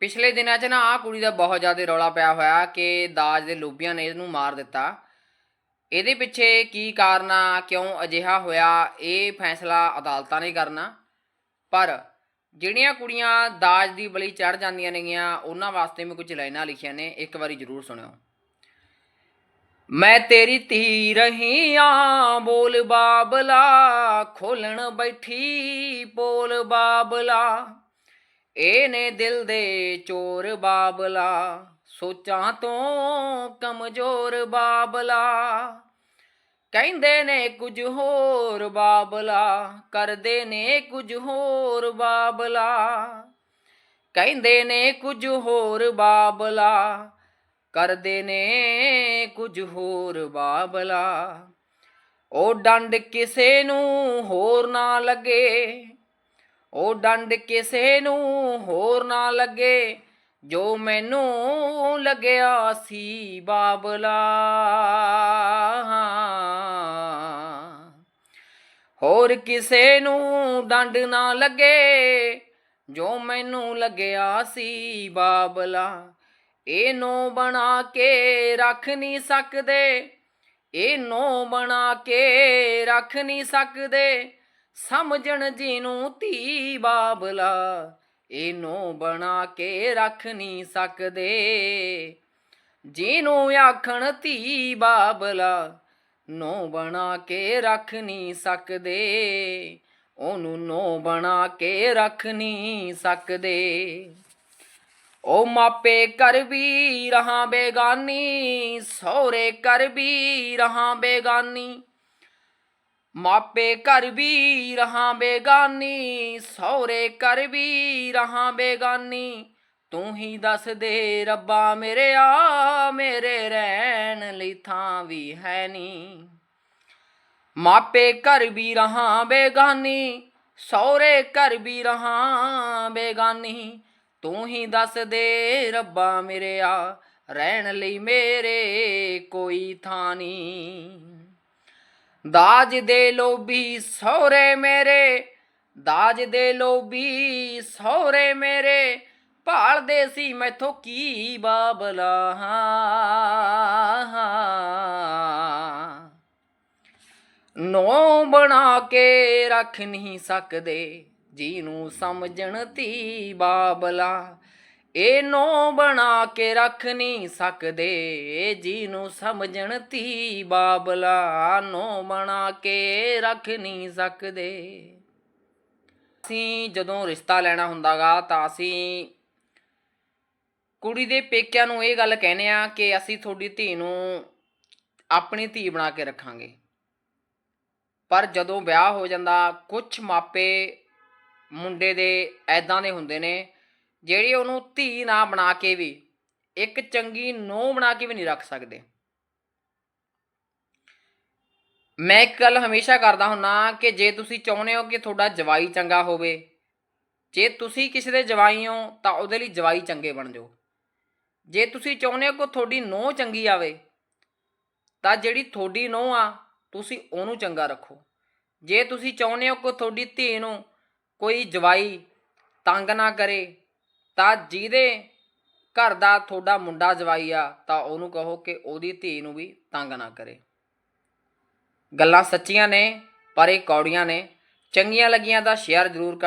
ਪਿਛਲੇ ਦਿਨਾਂ 'ਚ ਨਾ ਆ ਕੁੜੀ ਦਾ ਬਹੁਤ ਜ਼ਿਆਦਾ ਰੌਲਾ ਪਿਆ ਹੋਇਆ ਕਿ ਦਾਜ ਦੇ ਲੋਭੀਆਂ ਨੇ ਇਹਨੂੰ ਮਾਰ ਦਿੱਤਾ। ਇਹਦੇ ਪਿੱਛੇ ਕੀ ਕਾਰਨ ਆ ਕਿਉਂ ਅਜਿਹਾ ਹੋਇਆ, ਇਹ ਫੈਸਲਾ ਅਦਾਲਤਾਂ ਨੇ ਕਰਨਾ। ਪਰ ਜਿਹੜੀਆਂ ਕੁੜੀਆਂ ਦਾਜ ਦੀ ਬਲੀ ਚੜ ਜਾਂਦੀਆਂ ਨੇਗੀਆਂ, ਉਹਨਾਂ ਵਾਸਤੇ ਮੈਂ ਕੁਝ ਲਾਈਨਾਂ ਲਿਖੀਆਂ ਨੇ, ਇੱਕ ਵਾਰੀ ਜ਼ਰੂਰ ਸੁਣਿਓ। ਮੈਂ ਤੇਰੀ ਧੀ ਰਹੀਆਂ, ਬੋਲ ਬਾਬਲਾ, ਖੋਲਣ ਬੈਠੀ, ਬੋਲ ਬਾਬਲਾ। ਇਹ ਨੇ ਦਿਲ ਦੇ ਚੋਰ ਬਾਬਲਾ, ਸੋਚਾਂ ਤੋਂ ਕਮਜ਼ੋਰ ਬਾਬਲਾ। ਕਹਿੰਦੇ ਨੇ ਕੁਝ ਹੋਰ ਬਾਬਲਾ, ਕਰਦੇ ਨੇ ਕੁਝ ਹੋਰ ਬਾਬਲਾ। ਕਹਿੰਦੇ ਨੇ ਕੁਝ ਹੋਰ ਬਾਬਲਾ, ਕਰਦੇ ਨੇ ਕੁਝ ਹੋਰ ਬਾਬਲਾ। ਉਹ ਡੰਡ ਕਿਸੇ ਨੂੰ ਹੋਰ ਨਾ ਲੱਗੇ ਉਹ ਡੰਡ ਕਿਸੇ ਨੂੰ ਹੋਰ ਨਾ ਲੱਗੇ, ਜੋ ਮੈਨੂੰ ਲੱਗਿਆ ਸੀ ਬਾਬਲਾ। ਹੋਰ ਕਿਸੇ ਨੂੰ ਡੰਡ ਨਾ ਲੱਗੇ, ਜੋ ਮੈਨੂੰ ਲੱਗਿਆ ਸੀ ਬਾਬਲਾ। ਇਹਨੂੰ ਬਣਾ ਕੇ ਰੱਖ ਨਹੀਂ ਸਕਦੇ, ਇਹਨੂੰ ਬਣਾ ਕੇ ਰੱਖ ਨਹੀਂ ਸਕਦੇ। ਸਮਝਣ ਜਿਹਨੂੰ ਧੀ ਬਾਬਲਾ, ਇਹਨੂੰ ਬਣਾ ਕੇ ਰੱਖ ਨਹੀਂ ਸਕਦੇ। ਜਿਹਨੂੰ ਆਖਣ ਧੀ ਬਾਬਲਾ, ਨੋ ਬਣਾ ਕੇ ਰੱਖ ਨਹੀਂ ਸਕਦੇ। ਉਹਨੂੰ ਨੋ ਬਣਾ ਕੇ ਰੱਖ ਨਹੀਂ ਸਕਦੇ। ਉਹ ਮਾਪੇ ਕਰ ਵੀ ਰਹਾ ਬੇਗਾਨੀ, ਸਹੁਰੇ ਕਰ ਵੀ ਰਹਾ ਬੇਗਾਨੀ। ਮਾਪੇ ਘਰ ਵੀ ਰਹਾ ਬੇਗਾਨੀ, ਸਹੁਰੇ ਘਰ ਵੀ ਰਹਾ ਬੇਗਾਨੀ। ਤੂੰ ਹੀ ਦੱਸ ਦੇ ਰੱਬਾ ਮੇਰੇ ਆ, ਮੇਰੇ ਰਹਿਣ ਲਈ ਥਾਂ ਵੀ ਹੈ ਨਹੀਂ ਮਾਪੇ ਘਰ ਵੀ ਰਹਾ ਬੇਗਾਨੀ, ਸਹੁਰੇ ਘਰ ਵੀ ਰਹਾ ਬੇਗਾਨੀ। ਤੂੰ ਹੀ ਦੱਸ ਦੇ ਰੱਬਾ ਮੇਰੇ ਆ, ਰਹਿਣ ਲਈ ਮੇਰੇ ਕੋਈ ਥਾਂ ਨੀ। ਦਾਜ ਦੇ ਲੋਭੀ ਸਹੁਰੇ ਮੇਰੇ, ਦਾਜ ਦੇ ਲੋਭੀ ਸਹੁਰੇ ਮੇਰੇ, ਭਾਲਦੇ ਸੀ ਮੈਥੋਂ ਕੀ ਬਾਬਲਾ ਨੋ ਬਣਾ ਕੇ ਰੱਖ ਨਹੀਂ ਸਕਦੇ, ਜਿਹਨੂੰ ਸਮਝਣ ਧੀ ਬਾਬਲਾ। ਇਹ ਨੋ ਬਣਾ ਕੇ ਰੱਖ ਨਹੀਂ ਸਕਦੇ ਜੀ ਨੂੰ ਸਮਝਣ ਧੀ ਬਾਬਲਾ ਨੋ ਬਣਾ ਕੇ ਰੱਖ ਨਹੀਂ ਸਕਦੇ। ਅਸੀਂ ਜਦੋਂ ਰਿਸ਼ਤਾ ਲੈਣਾ ਹੁੰਦਾਗਾ ਤਾਂ ਅਸੀਂ ਕੁੜੀ ਦੇ ਪੇਕਿਆਂ ਨੂੰ ਇਹ ਗੱਲ ਕਹਿੰਦੇ ਆ ਕਿ ਅਸੀਂ ਤੁਹਾਡੀ ਧੀ ਨੂੰ ਆਪਣੀ ਧੀ ਬਣਾ ਕੇ ਰੱਖਾਂਗੇ। ਪਰ ਜਦੋਂ ਵਿਆਹ ਹੋ ਜਾਂਦਾ ਕੁਝ ਮਾਪੇ ਮੁੰਡੇ ਦੇ ਐਦਾਂ ਦੇ ਹੁੰਦੇ ਨੇ ਜਿਹੜੀ ਉਹਨੂੰ ਧੀ ਨਾ ਬਣਾ ਕੇ ਵੀ, ਇੱਕ ਚੰਗੀ ਨੂੰਹ ਬਣਾ ਕੇ ਵੀ ਨਹੀਂ ਰੱਖ ਸਕਦੇ। ਮੈਂ ਇੱਕ ਗੱਲ ਹਮੇਸ਼ਾ ਕਰਦਾ ਹੁੰਨਾ ਕਿ ਜੇ ਤੁਸੀਂ ਚਾਹੁੰਦੇ ਹੋ ਕਿ ਤੁਹਾਡਾ ਜਵਾਈ ਚੰਗਾ ਹੋਵੇ, ਜੇ ਤੁਸੀਂ ਕਿਸੇ ਦੇ ਜਵਾਈ ਹੋ ਤਾਂ ਉਹਦੇ ਲਈ ਜਵਾਈ ਚੰਗੇ ਬਣ ਜਾਓ। ਜੇ ਤੁਸੀਂ ਚਾਹੁੰਦੇ ਹੋ ਕਿ ਤੁਹਾਡੀ ਨੂੰਹ ਚੰਗੀ ਆਵੇ, ਤਾਂ ਜਿਹੜੀ ਤੁਹਾਡੀ ਨੂੰਹ ਆ, ਤੁਸੀਂ ਉਹਨੂੰ ਚੰਗਾ ਰੱਖੋ। ਜੇ ਤੁਸੀਂ ਚਾਹੁੰਦੇ ਹੋ ਕਿ ਤੁਹਾਡੀ ਧੀ ਨੂੰ ਕੋਈ ਜਵਾਈ ਤੰਗ ਨਾ ਕਰੇ ਤਾਂ ਜਿਹਦੇ ਘਰ ਦਾ ਤੁਹਾਡਾ ਮੁੰਡਾ ਜਵਾਈ ਆ, ਤਾਂ ਉਹਨੂੰ ਕਹੋ ਕਿ ਉਹਦੀ ਧੀ ਨੂੰ ਵੀ ਤੰਗ ਨਾ ਕਰੇ। ਗੱਲਾਂ ਸੱਚੀਆਂ ਨੇ, ਪਰ ਇਹ ਕੌੜੀਆਂ ਨੇ। ਚੰਗੀਆਂ ਲੱਗੀਆਂ ਤਾਂ ਸ਼ੇਅਰ ਜ਼ਰੂਰ ਕਰ